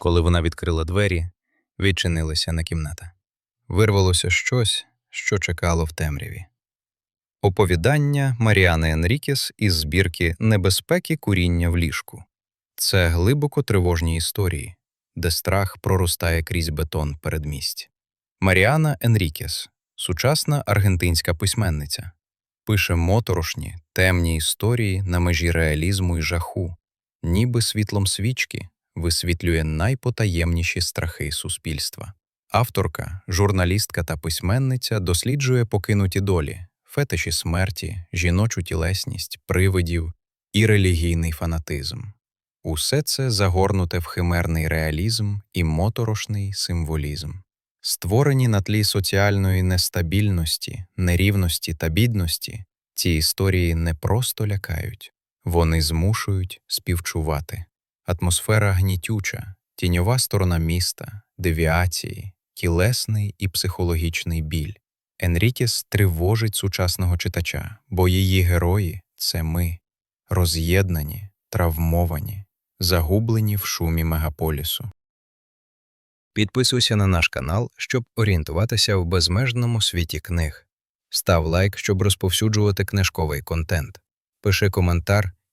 Коли вона відкрила двері, відчинилася на кімната. Вирвалося щось, що чекало в темряві. Оповідання Маріани Енрікес із збірки Небезпеки куріння в ліжку. Це глибоко тривожні історії, де страх проростає крізь бетон передмість. Маріана Енрікес сучасна аргентинська письменниця, пише моторошні, темні історії на межі реалізму і жаху, ніби світлом свічки висвітлює найпотаємніші страхи суспільства. Авторка, журналістка та письменниця досліджує покинуті долі, фетиші смерті, жіночу тілесність, привидів і релігійний фанатизм. Усе це загорнуте в химерний реалізм і моторошний символізм. Створені на тлі соціальної нестабільності, нерівності та бідності, ці історії не просто лякають, вони змушують співчувати. Атмосфера гнітюча, тіньова сторона міста, девіації, тілесний і психологічний біль. Енрікес тривожить сучасного читача, бо її герої це ми, роз'єднані, травмовані, загублені в шумі мегаполісу. Підписуйся на наш канал, щоб орієнтуватися в безмежному світі книг. Став лайк, щоб розповсюджувати книжковий контент. Пиши коментар,